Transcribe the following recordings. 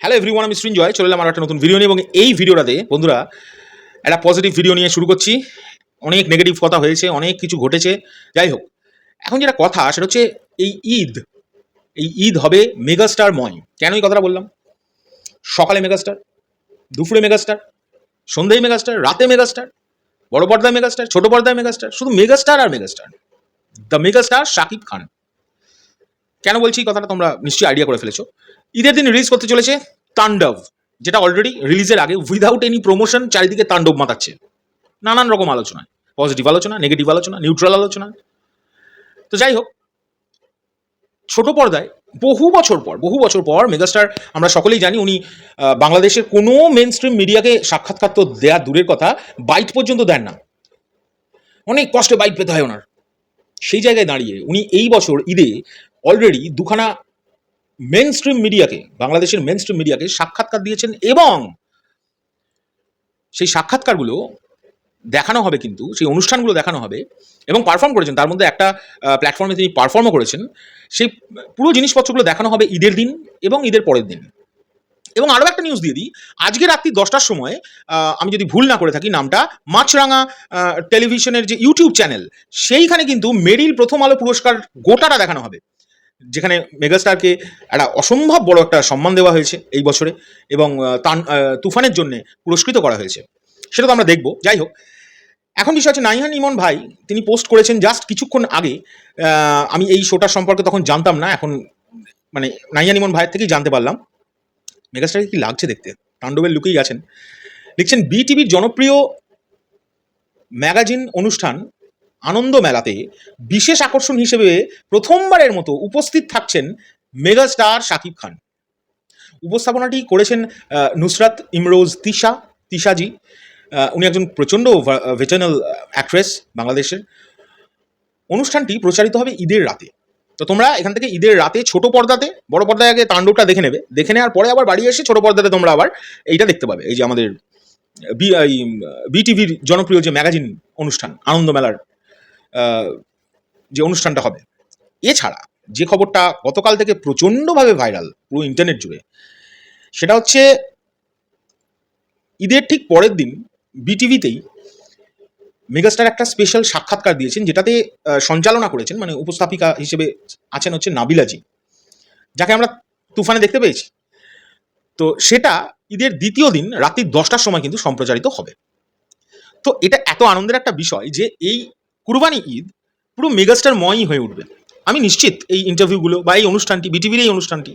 Hello everyone আমি সৃঞ্জয় চলে এলাম আর একটা নতুন ভিডিও নিয়ে এবং এই ভিডিওটাতে বন্ধুরা, একটা পজিটিভ ভিডিও নিয়ে শুরু করছি। অনেক নেগেটিভ কথা হয়েছে, অনেক কিছু ঘটেছে। যাই হোক, এখন যেটা কথা, সেটা হচ্ছে এই ঈদ। এই ঈদ হবে মেগাস্টারময় কেন এই কথাটা বললাম? সকালে মেগাস্টার দুপুরে মেগাস্টার সন্ধ্যায় মেগাস্টার রাতে মেগাস্টার বড় পর্দায় মেগাস্টার ছোট পর্দায় মেগাস্টার শুধু megastar R megastar the megastar Shakib Khan. কেন বলছি কথাটা তোমরা নিশ্চয়ই আইডিয়া করে ফেলেছো? ঈদের দিন রিলিজ করতে চলেছে তাণ্ডব, যেটা অলরেডি রিলিজের আগে উইদাউট এনি প্রমোশন চারিদিকে তাণ্ডব মাতাচ্ছে। নানান রকম আলোচনা পজিটিভ আলোচনা নেগেটিভ আলোচনা নিউট্রাল আলোচনা। তো যাই হোক, ছোট পর্দায় বহু বছর পর, বহু বছর পর মেগাস্টার আমরা সকলেই জানি উনি বাংলাদেশের কোনো মেন স্ট্রিম মিডিয়াকে সাক্ষাৎকার তো দেয়া দূরের কথা বাইট পর্যন্ত দেন না। অনেক কষ্টে বাইট পেতে হয় ওনার। সেই জায়গায় দাঁড়িয়ে উনি এই বছর ঈদে অলরেডি দুখানা মেন স্ট্রিম মিডিয়াকে বাংলাদেশের মেন স্ট্রিম মিডিয়াকে সাক্ষাৎকার দিয়েছেন এবং সেই সাক্ষাৎকারগুলো দেখানো হবে কিন্তু, সেই অনুষ্ঠানগুলো দেখানো হবে এবং পারফর্ম করেছেন। তার মধ্যে একটা প্ল্যাটফর্মে তিনি পারফর্মও করেছেন। সেই পুরো জিনিসপত্রগুলো দেখানো হবে ঈদের দিন এবং ঈদের পরের দিন। এবং আরও একটা নিউজ দিয়ে দিই। আজকে রাত্রি দশটার সময় আমি যদি ভুল না করে থাকি নামটা, মাছরাঙা টেলিভিশনের যে ইউটিউব চ্যানেল সেইখানে কিন্তু মেরিল প্রথম আলো পুরস্কার গোটাটা দেখানো হবে। যেখানে মেগাস্টারকে একটা অসম্ভব বড় একটা সম্মান দেওয়া হয়েছে এই বছরে এবং তান তুফানের জন্য পুরস্কৃত করা হয়েছে। সেটা তো আমরা দেখব। যাই হোক, এখন বিষয় হচ্ছে নাইহান ইমন ভাই, তিনি পোস্ট করেছেন জাস্ট কিছুক্ষণ আগে। আমি এই শোটার সম্পর্কে তখন জানতাম না, এখন মানে নাইহান ইমন ভাইয়ের থেকেই জানতে পারলাম। মেগাস্টারকে কি লাগছে দেখতে? তাণ্ডবের লুকেই আছেন। লিখছেন, বিটিভির জনপ্রিয় ম্যাগাজিন অনুষ্ঠান আনন্দ মেলাতে বিশেষ আকর্ষণ হিসেবে প্রথমবারের মতো উপস্থিত থাকছেন মেগাস্টার শাকিব খান। উপস্থাপনাটি করেছেন নুসরাত ইমরোজ তিশা তিশাজি। উনি একজন প্রচণ্ড ভেটার্নাল অ্যাক্ট্রেস বাংলাদেশের। অনুষ্ঠানটি প্রচারিত হবে ঈদের রাতে। তো তোমরা এখান থেকে ঈদের রাতে ছোট পর্দাতে বড় পর্দায় আগে তাণ্ডবটা দেখে নেবে। দেখে নেওয়ার পরে আবার বাড়ি এসে ছোট পর্দাতে তোমরা আবার এইটা দেখতে পাবে। এই যে আমাদের বি বিটিভির জনপ্রিয় যে ম্যাগাজিন অনুষ্ঠান আনন্দ মেলার আহ, যে অনুষ্ঠানটা হবে। এছাড়া যে খবরটা গতকাল থেকে প্রচণ্ডভাবে ভাইরাল পুরো ইন্টারনেট জুড়ে, সেটা হচ্ছে ঈদের ঠিক পরের দিন বিটিভিতেই মেগাস্টার একটা স্পেশাল সাক্ষাৎকার দিয়েছেন, যেটাতে সঞ্চালনা করেছেন মানে উপস্থাপিকা হিসেবে আছেন হচ্ছে নাবিলাজি যাকে আমরা তুফানে দেখতে পেয়েছি। তো সেটা ঈদের দ্বিতীয় দিন রাত্রি দশটার সময় কিন্তু সম্প্রচারিত হবে। তো এটা এত আনন্দের একটা বিষয় যে এই কুরবানি ঈদ পুরো মেগাস্টার ময়ই হয়ে উঠবে। আমি নিশ্চিত এই ইন্টারভিউগুলো বা এই অনুষ্ঠানটি বিটিভির এই অনুষ্ঠানটি,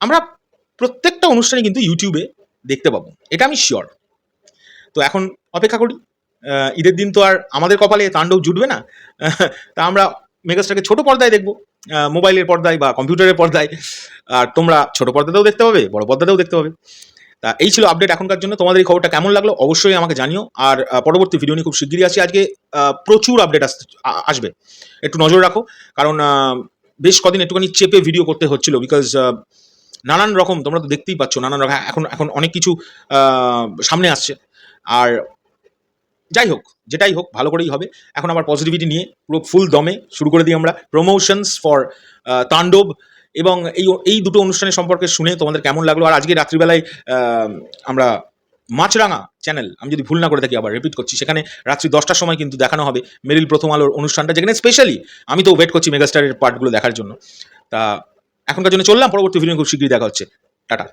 আমরা প্রত্যেকটা অনুষ্ঠানে কিন্তু ইউটিউবে দেখতে পাবো। এটা আমি শিওর তো এখন অপেক্ষা করি। ঈদের দিন তো আর আমাদের কপালে তাণ্ডব জুটবে না। তা আমরা মেগাস্টারকে ছোট পর্দায় দেখব। মোবাইলের পর্দায় বা কম্পিউটারের পর্দায়। আর তোমরা ছোট পর্দাতেও দেখতে পাবে, বড় পর্দাতেও দেখতে পাবে। তা এই ছিল আপডেট এখনকার জন্য। তোমাদের এই খবরটা কেমন লাগল অবশ্যই আমাকে জানিও। আর পরবর্তী ভিডিও নিয়ে খুব শিগগিরই আছি আজকে প্রচুর আপডেট আসবে। একটু নজর রাখো। কারণ বেশ কদিন একটুখানি চেপে ভিডিও করতে হচ্ছিল বিকজ নানান রকম, তোমরা তো দেখতেই পাচ্ছ, নানান রকম এখন এখন অনেক কিছু সামনে আসছে। আর যাই হোক, যেটাই হোক, ভালো করেই হবে। এখন আবার পজিটিভিটি নিয়ে পুরো ফুল দমে শুরু করে দিই আমরা। প্রমোশনস ফর তাণ্ডব এবং এই এই দুটো অনুষ্ঠানের সম্পর্কে শুনে তোমাদের কেমন লাগল? আর আজকে রাত্রিবেলায় আমরা মাছরাঙা চ্যানেল আমি যদি ভুল না করে থাকি আবার রিপিট করছি, সেখানে রাত্রি দশটার সময় কিন্তু দেখানো হবে মেরিল প্রথম আলোর অনুষ্ঠানটা, যেখানে স্পেশালি আমি তো ওয়েট করছি মেগাস্টারের পার্টগুলো দেখার জন্য। তা এখনকার জন্য চললাম, পরবর্তী ভিডিও খুব শীঘ্রই দেখা হচ্ছে। টাটা।